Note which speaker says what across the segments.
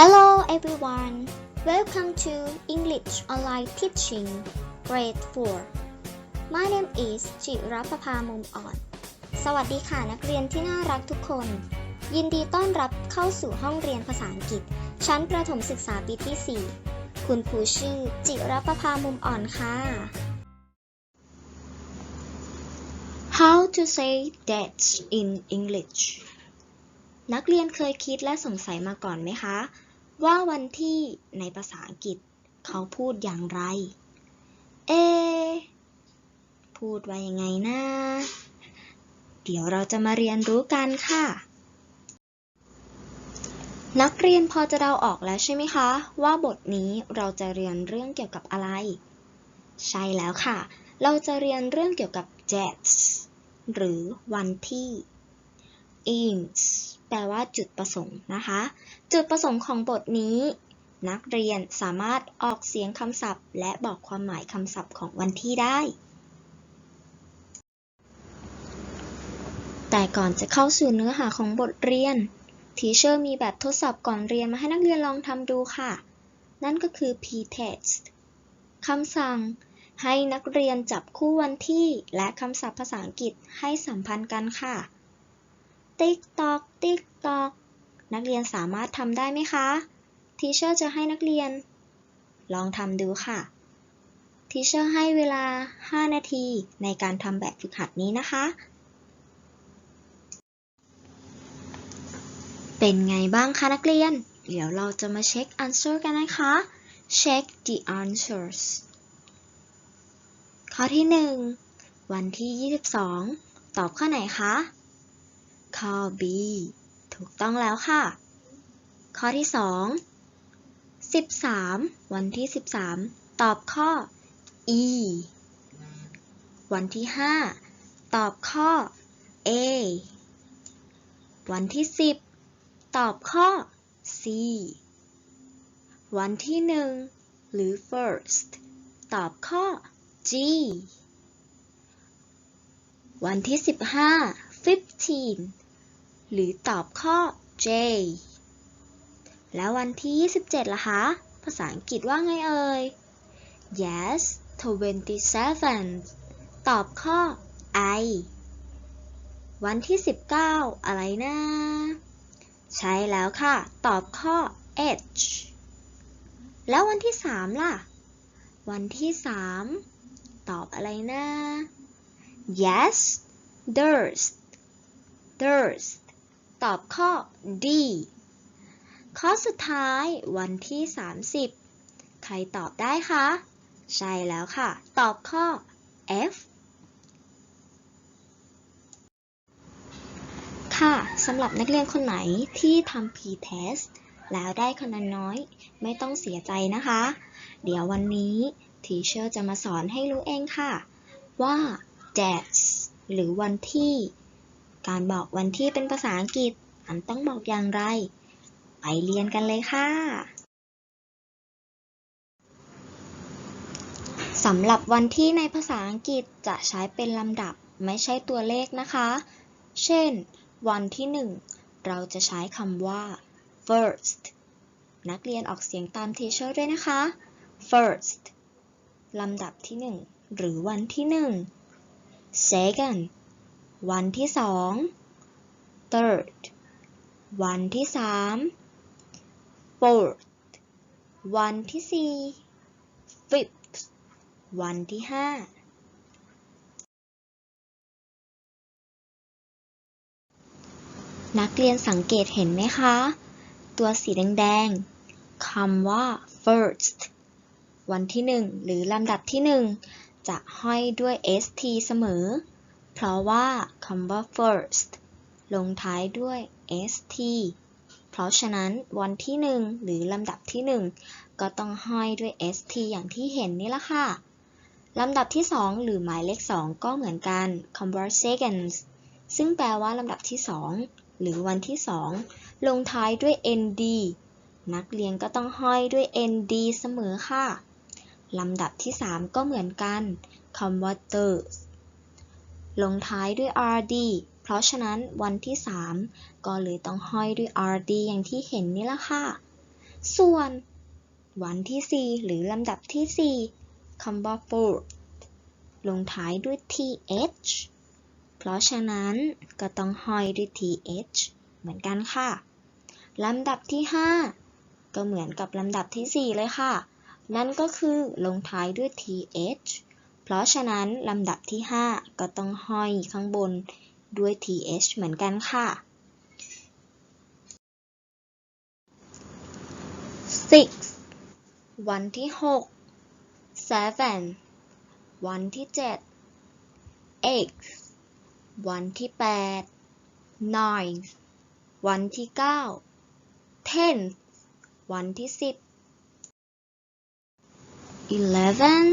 Speaker 1: Hello everyone. Welcome to English Online Teaching Grade 4. My name is จิรัปภามุมอ่อน สวัสดีค่ะนักเรียนที่น่ารักทุกคน ยินดีต้อนรับเข้าสู่ห้องเรียนภาษาอังกฤษ ชั้นประถมศึกษาปีที่ 4 คุณครูชื่อ จิรัปภามุมอ่อนค่ะ How to say dates in English นักเรียนเคยคิดและสงสัยมาก่อนไหมคะ ว่าวันที่ในภาษาอังกฤษเขาพูดอย่างไร เอ พูดว่ายังไงนะ เดี๋ยวเราจะมาเรียนรู้กันค่ะ นักเรียนพอจะเดาออกแล้วใช่ไหมคะ ว่าบทนี้เราจะเรียนเรื่องเกี่ยวกับอะไร ใช่แล้วค่ะ เราจะเรียนเรื่องเกี่ยวกับ dates หรือวันที่ aims แปลว่าจุดประสงค์นะคะ จุดประสงค์ของบทนี้ นักเรียนสามารถออกเสียงคำศัพท์ และบอกความหมายคำศัพท์ของวันที่ได้ แต่ก่อนจะเข้าสู่เนื้อหาของบทเรียนทีเชอร์มีแบบทดสอบก่อนเรียนมาให้นักเรียนลองทำดูค่ะ นั่นก็คือ p-test คำสั่งให้นักเรียนจับคู่วันที่และคำศัพท์ภาษาอังกฤษให้สัมพันธ์กันค่ะ ติ๊กตอกติ๊กตอกนักเรียนสามารถทำได้ไหมคะทีเชอร์จะให้นักเรียน ลองทำดูค่ะทีเชอร์ให้เวลา 5 นาทีในการทำแบบฝึกหัดนี้นะคะ เป็นไงบ้างคะนักเรียน เดี๋ยวเราจะมาเช็ค answer กันนะคะ check the answers ข้อที่ 1 วันที่ 22 ตอบข้อไหนคะ ข้อ B ถูกต้องแล้วค่ะ ข้อที่ 2 13 วันที่ 13 ตอบข้อ E วันที่ 5 ตอบข้อ A วันที่ 10 ตอบข้อ C วันที่ 1 หรือ first ตอบข้อ G วันที่ 15 15 หรือตอบข้อ J แล้ววันที่ 27ล่ะคะ ภาษาอังกฤษว่าไงเอ่ย Yes 27 ตอบข้อ I วันที่ 19 อะไรนะ ใช่แล้วค่ะ ตอบข้อ H แล้ววันที่ 3 ล่ะ วันที่ 3 ตอบอะไรนะ Yes there's there's ตอบข้อ D ข้อสุดท้ายวันที่ 30 ใครตอบได้คะ ใช่แล้วค่ะ ตอบข้อ F ค่ะสำหรับนักเรียนคนไหนที่ทำ p-test แล้วได้คะแนนน้อยไม่ต้องเสียใจนะคะ เดี๋ยววันนี้ทีเชอร์จะมาสอนให้รู้เองค่ะ ว่า dates หรือวันที่ การบอกวันที่เป็นภาษาอังกฤษอันต้องบอกอย่างไร ไปเรียนกันเลยค่ะสำหรับวันที่ในภาษาอังกฤษจะใช้เป็นลำดับไม่ใช่ตัวเลขนะคะ เช่น วันที่ 1 เราจะใช้คำว่า first นักเรียนออกเสียงตามทีเชอร์ด้วยนะคะ first ลำดับที่ 1 หรือวันที่ 1 second วันที่2 third วันที่3 fourth วันที่4 fifth วันที่5นักเรียนสังเกตเห็นไหมคะ ตัวสีแดงๆคำว่า first วันที่หนึ่งหรือลำดับที่หนึ่งจะห้อยด้วย st เสมอ เพราะว่าคำว่า first ลงท้ายด้วย st เพราะฉะนั้นวันที่หนึ่งหรือลำดับที่หนึ่งก็ต้องห้อยด้วย st อย่างที่เห็นนี่ละค่ะ ลำดับที่สองหรือหมายเลขสองก็เหมือนกันคำว่า seconds ซึ่งแปลว่าลำดับที่สองหรือวันที่สองลงท้ายด้วย nd นักเรียนก็ต้องห้อยด้วย nd เสมอค่ะ ลำดับที่ 3 ก็เหมือนกันคำว่า third ลงท้ายด้วย rd เพราะฉะนั้นวันที่ 3 ก็เลยต้องห้อยด้วย rd อย่างที่เห็นนี่ละค่ะ ส่วน วันที่ 4 หรือลำดับที่ 4คำว่า fourth ลงท้ายด้วย th เพราะฉะนั้นก็ต้องห้อยด้วย th เหมือนกันค่ะ ลำดับที่ 5 ก็เหมือนกับลำดับที่ 4 เลยค่ะ นั่นก็คือลงท้ายด้วย th เพราะฉะนั้นลำดับที่ 5 ก็ต้องห้อยข้างบนด้วย th เหมือนกันค่ะ six วันที่ 6 seven วันที่ 7 eight วันที่ 8 nine วันที่ 9 ten วันที่ 10 eleven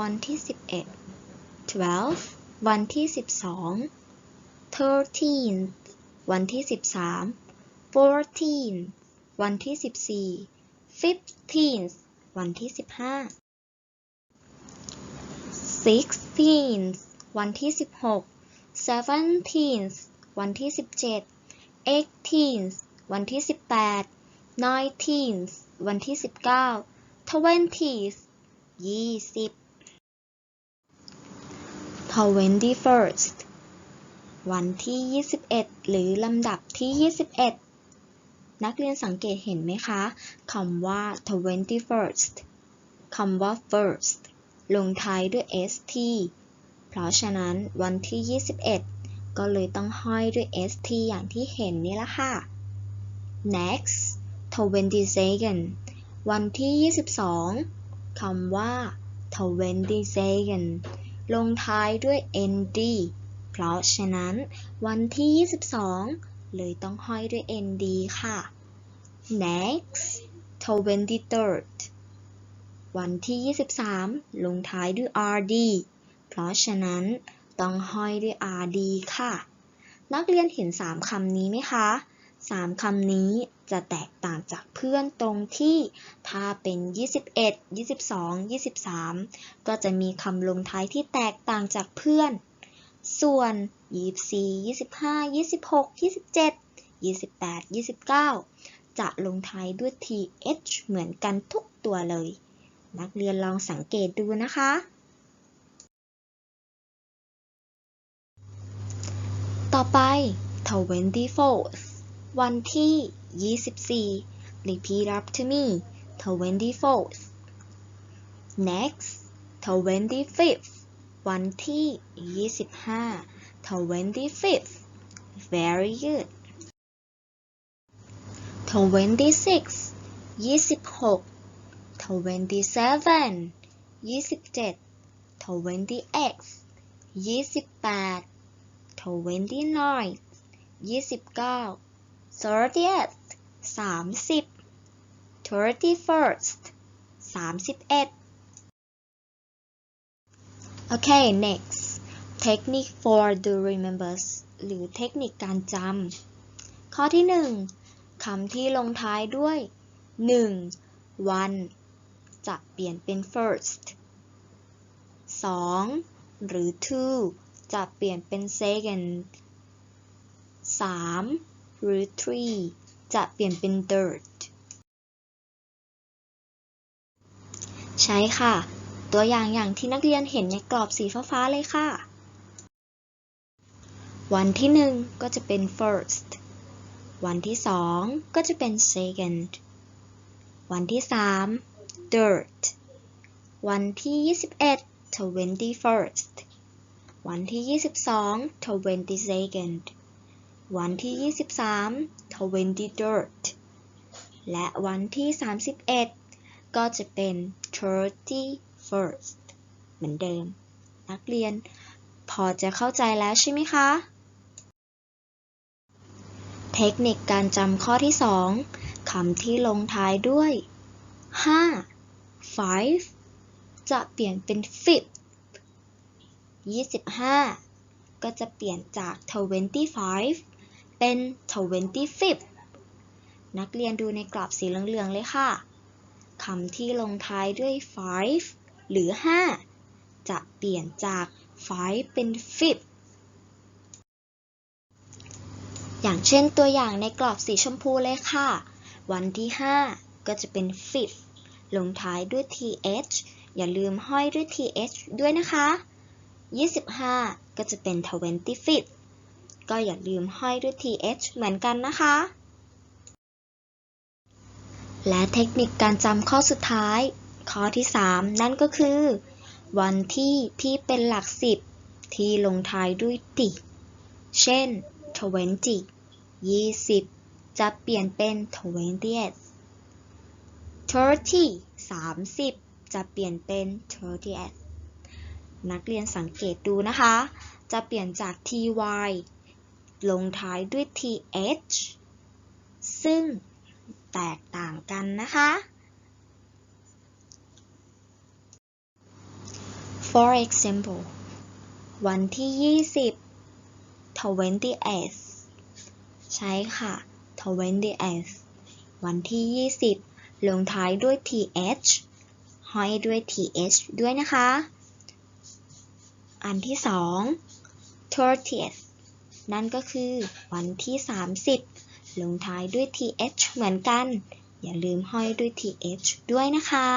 Speaker 1: วันที่ 11 twelve วันที่ 12 thirteen วันที่ 13 fourteen วันที่ 14 fifteen วันที่ 15 sixteen วันที่ 16 seventeen วันที่ 17 eighteen วันที่ 18 nineteen วันที่ 19 twenty 20 twenty first วันที่ 21 หรือลำดับที่ 21 นักเรียนสังเกตเห็นไหมคะคำว่า twenty first คำว่า first ลงท้ายด้วย st เพราะฉะนั้นวันที่ 21 ก็เลยต้องห้อยด้วย st อย่างที่เห็นนี่ละค่ะ next twenty second วันที่ 22คำว่า twenty second ลงท้ายด้วย nd เพราะฉะนั้นวันที่ 22 เลยต้องห้อยด้วย nd ค่ะ next twenty third วันที่ 23 ลงท้ายด้วย rd เพราะฉะนั้นต้องห้อยด้วย rd ค่ะ นักเรียนเห็น 3คำนี้ไหมคะ 3คำนี้ จะแตกต่างจากเพื่อนตรงที่ถ้าเป็น 21 22 23 ก็จะมีคำลงท้ายที่แตกต่างจากเพื่อน ส่วน 24 25 26 27 28 29 จะลงท้ายด้วย th เหมือนกันทุกตัวเลย นักเรียนลองสังเกตดูนะคะต่อไป 24th วันที่ 24 repeat after me 24th next 25th วันที่ 25 25th very good 26 26 27 27 28 28 29 29 30th 30 31st 31 Okay next technique for the remembers หรือเทคนิคการจำ ข้อที่1คำที่ลงท้ายด้วย 1. วันจะเปลี่ยนเป็น first 2. หรือ two จะเปลี่ยนเป็น second 3. หรือ three จะเปลี่ยนเป็น third ใช่ค่ะ ตัวอย่างอย่างที่นักเรียนเห็นในกรอบสีฟ้าๆเลยค่ะ วันที่หนึ่งก็จะเป็น first วันที่สองก็จะเป็น second วันที่สาม third วันที่ 21 21st วันที่ 22 22nd วันที่ 23 23rd และวันที่ 31 ก็จะเป็น 31st เหมือนเดิม นักเรียนพอจะเข้าใจแล้วใช่ไหมคะ เทคนิคการจำข้อที่ 2คำที่ลงท้ายด้วย 5 five จะเปลี่ยนเป็น fifth 25 ก็จะเปลี่ยนจาก 25 เป็น 25th นักเรียนดูในกรอบสีเหลืองๆเลยค่ะ คำที่ลงท้ายด้วย five หรือ 5 จะเปลี่ยนจาก five เป็น fifth อย่างเช่นตัวอย่างในกรอบสีชมพูเลยค่ะ วันที่ 5 ก็จะเป็น fifth ลงท้ายด้วย th อย่าลืมห้อยด้วย th ด้วยนะคะ 25 ก็จะเป็น 25th ก็อย่าลืมห้อยด้วย th เหมือนกันนะคะ และเทคนิคการจำข้อสุดท้าย ข้อที่ 3 นั่นก็คือ วันที่ที่เป็นหลักสิบที่ลงท้ายด้วยติ เช่น20 20 จะเปลี่ยนเป็น 20th 30 30 จะเปลี่ยนเป็น 30th นักเรียนสังเกตดูนะคะ จะเปลี่ยนจาก ty ลงท้ายด้วย th ซึ่งแตกต่างกันนะคะ For example วันที่ 20 20th ใช่ค่ะ 20th วันที่ 20 ลงท้ายด้วย th ห้อยด้วย th ด้วยนะคะ อันที่ 2 30th นั่นก็คือวันที่ 30 ลงท้ายด้วย th เหมือนกัน อย่าลืมห้อยด้วย th ด้วยนะคะ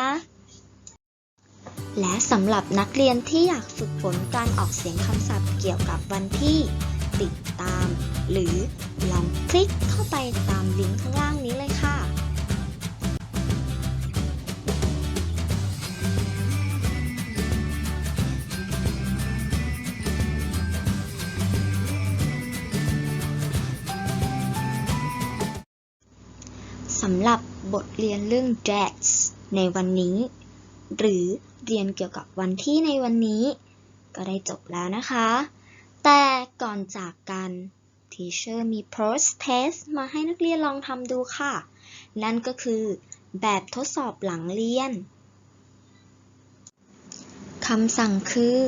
Speaker 1: และสำหรับนักเรียนที่อยากฝึกฝนการออกเสียงคำศัพท์เกี่ยวกับวันที่ ติดตาม หรือลองคลิกเข้าไปตามลิงก์ข้างล่างนี้เลยค่ะ บทเรียนเรื่อง dates ในวันนี้ หรือเรียนเกี่ยวกับวันที่ในวันนี้ ก็ได้จบแล้วนะคะ แต่ก่อนจากกันทีเชอร์มี post test มาให้นักเรียนลองทำดูค่ะ นั่นก็คือ แบบทดสอบหลังเรียนคำสั่งคือ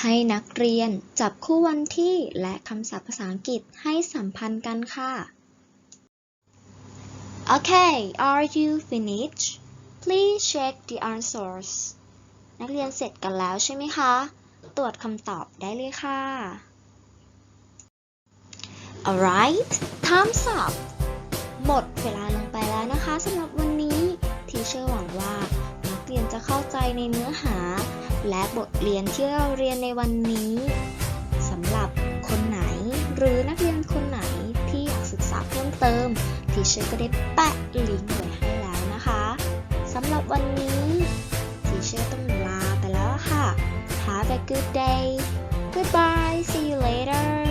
Speaker 1: ให้นักเรียนจับคู่วันที่และคำศัพท์ภาษาอังกฤษให้สัมพันธ์กันค่ะ Okay, are you finished? Please check the answers. นักเรียนเสร็จกันแล้วใช่ไหมคะ ตรวจคำตอบได้เลยค่ะ Alright, time's up. หมดเวลาลงไปแล้วนะคะสำหรับวันนี้ทีเชอร์หวังว่านักเรียนจะเข้าใจในเนื้อหา และบทเรียนที่เราเรียนในวันนี้สำหรับคนไหน หรือนักเรียนคนไหนที่อยากศึกษาเพิ่มเติม ทีเชก็ได้แปะลิงก์ไว้ให้แล้วนะคะสำหรับวันนี้ทีเชอร์ต้องลาไปแล้วค่ะ Have a good day Goodbye see you later